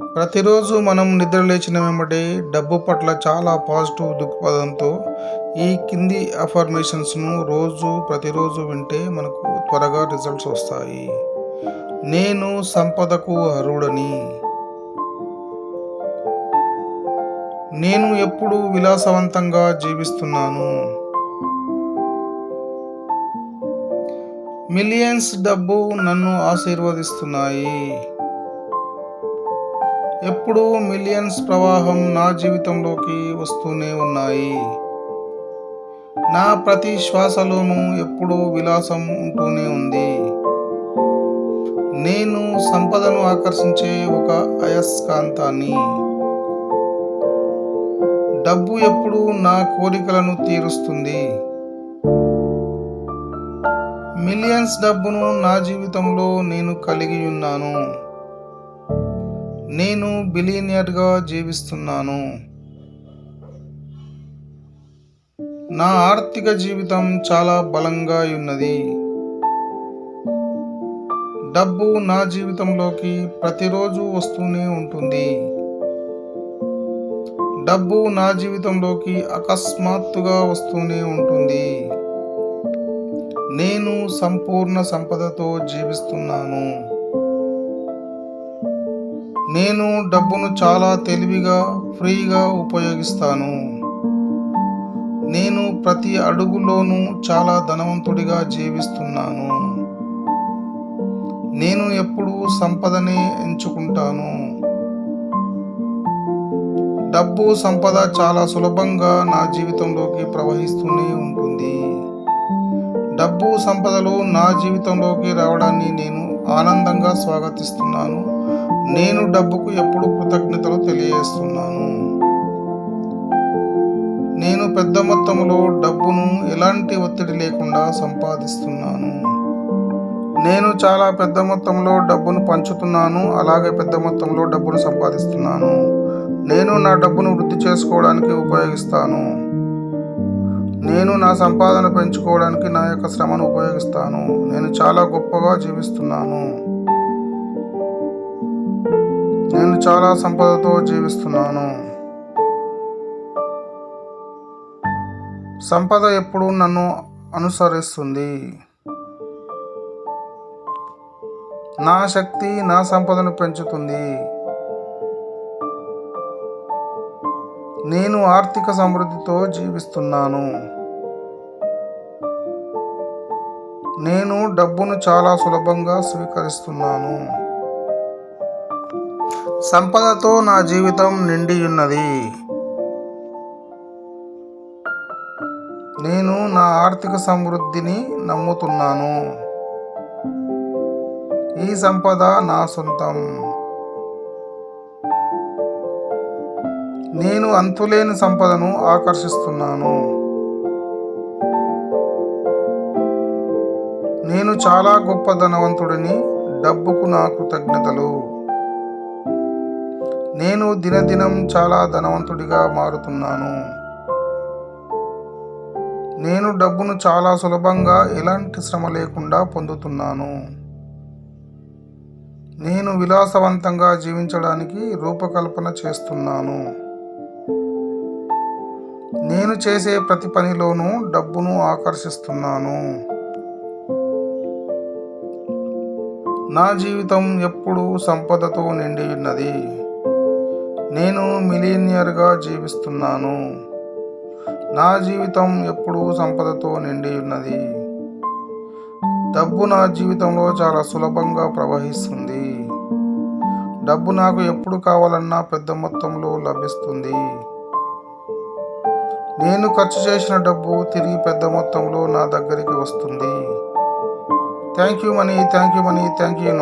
ప్రతిరోజు మనం నిద్ర లేచిన వెంబడే డబ్బు పట్ల చాలా పాజిటివ్ దృక్పథంతో ఈ కింది అఫర్మేషన్స్ను రోజు ప్రతిరోజు వింటే మనకు త్వరగా రిజల్ట్స్ వస్తాయి. నేను సంపదకు అర్హుడని. నేను ఎప్పుడు విలాసవంతంగా జీవిస్తున్నాను. మిలియన్స్ డబ్బు నన్ను ఆశీర్వదిస్తున్నాయి. ఎప్పుడూ మిలియన్స్ ప్రవాహం నా జీవితంలోకి వస్తూనే ఉన్నాయి. నా ప్రతి శ్వాసలోనూ ఎప్పుడూ విలాసం ఉంటూనే ఉంది. నేను సంపదను ఆకర్షించే ఒక అయస్కాంతాన్ని. డబ్బు ఎప్పుడూ నా కోరికలను తీరుస్తుంది. మిలియన్స్ డబ్బును నా జీవితంలో నేను కలిగి ఉన్నాను. నేను బిలీనియర్గా జీవిస్తున్నాను. నా ఆర్థిక జీవితం చాలా బలంగా ఉన్నది. డబ్బు నా జీవితంలోకి ప్రతిరోజు వస్తూనే ఉంటుంది. డబ్బు నా జీవితంలోకి అకస్మాత్తుగా వస్తూనే ఉంటుంది. నేను సంపూర్ణ సంపదతో జీవిస్తున్నాను. నేను డబ్బును చాలా తెలివిగా ఫ్రీగా ఉపయోగిస్తాను. నేను ప్రతి అడుగులోనూ చాలా ధనవంతుడిగా జీవిస్తున్నాను. నేను ఎప్పుడూ సంపదనే ఎంచుకుంటాను. డబ్బు సంపద చాలా సులభంగా నా జీవితంలోకి ప్రవహిస్తూనే ఉంటుంది. డబ్బు సంపదలు నా జీవితంలోకి రావడాన్ని నేను ఆనందంగా స్వాగతిస్తున్నాను. నేను డబ్బుకు ఎప్పుడు కృతజ్ఞతలు తెలియజేస్తున్నాను? నేను పెద్ద మొత్తంలో డబ్బును ఎలాంటి ఒత్తిడి లేకుండా సంపాదిస్తున్నాను? నేను చాలా పెద్ద మొత్తంలో డబ్బును పంచుతున్నాను అలాగే పెద్ద మొత్తంలో డబ్బును సంపాదిస్తున్నాను. నేను నా డబ్బును వృద్ధి చేసుకోవడానికి ఉపయోగిస్తాను. నేను నా సంపాదన పెంచుకోవడానికి నా యొక్క శ్రమను ఉపయోగిస్తాను. నేను చాలా గొప్పగా జీవిస్తున్నాను. నేను చాలా సంపదతో జీవిస్తున్నాను. సంపద ఎప్పుడు నన్ను అనుసరిస్తుంది. నా శక్తి నా సంపదను పెంచుతుంది. నేను ఆర్థిక సమృద్ధితో జీవిస్తున్నాను. నేను డబ్బును చాలా సులభంగా స్వీకరిస్తున్నాను. సంపదతో నా జీవితం నిండి ఉన్నది నేను నా ఆర్థిక సమృద్ధిని నమ్ముతున్నాను. ఈ సంపద నా సొంతం. నేను అంతులేని సంపదను ఆకర్షిస్తున్నాను. నేను చాలా గొప్ప ధనవంతుడిని డబ్బుకు నా కృతజ్ఞతలు. నేను దినదినం చాలా ధనవంతుడిగా మారుతున్నాను. నేను డబ్బును చాలా సులభంగా ఎలాంటి శ్రమ లేకుండా పొందుతున్నాను. నేను విలాసవంతంగా జీవించడానికి రూపకల్పన చేస్తున్నాను. నేను చేసే ప్రతి పనిలోనూ డబ్బును ఆకర్షిస్తున్నాను. నా జీవితం ఎప్పుడూ సంపదతో నిండి ఉన్నది. నేను మిలీనియర్గా జీవిస్తున్నాను. నా జీవితం ఎప్పుడూ సంపదతో నిండి ఉన్నది. డబ్బు నా జీవితంలో చాలా సులభంగా ప్రవహిస్తుంది. డబ్బు నాకు ఎప్పుడు కావాలన్నా పెద్ద మొత్తంలో లభిస్తుంది. నేను ఖర్చు చేసిన డబ్బు తిరిగి పెద్ద మొత్తంలో నా దగ్గరికి వస్తుంది. Thank you money thank you money thank you